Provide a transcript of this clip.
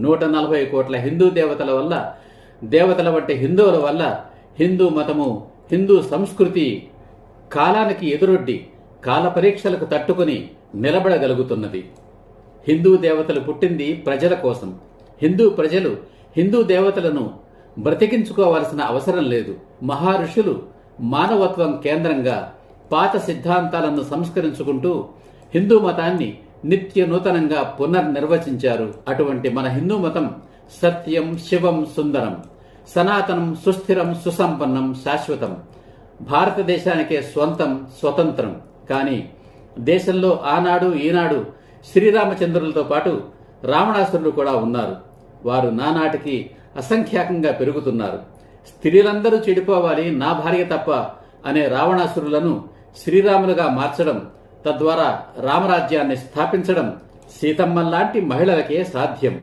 నూట నలభై కోట్ల హిందూ దేవతల వల్ల దేవతల వంటి హిందువుల వల్ల హిందూ మతము హిందూ సంస్కృతి కాలానికి ఎదురొడ్డి కాల పరీక్షలకు తట్టుకుని నిలబడగలుగుతున్నది. హిందూ దేవతలు పుట్టింది ప్రజల కోసం. హిందూ ప్రజలు హిందూ దేవతలను బ్రతికించుకోవాల్సిన అవసరం లేదు. మహారుషులు మానవత్వం కేంద్రంగా పాత సిద్ధాంతాలను సంస్కరించుకుంటూ హిందూ మతాన్ని నిత్య నూతనంగా పునర్నిర్వచించారు. అటువంటి మన హిందూ మతం సత్యం శివం సుందరం. సనాతనం సుస్థిరం సుసంపన్నం శాశ్వతం. భారతదేశానికే స్వంతం స్వతంత్రం. కానీ దేశంలో ఆనాడు ఈనాడు శ్రీరామచంద్రులతో పాటు రావణాసురులు కూడా ఉన్నారు. వారు నానాటికి అసంఖ్యాకంగా పెరుగుతున్నారు. స్త్రీలందరూ చెడిపోవాలి నా భార్య తప్ప అనే రావణాసురులను శ్రీరాములుగా మార్చడం తద్వారా రామరాజ్యాన్ని స్థాపించడం సీతమ్మ లాంటి మహిళలకే సాధ్యం.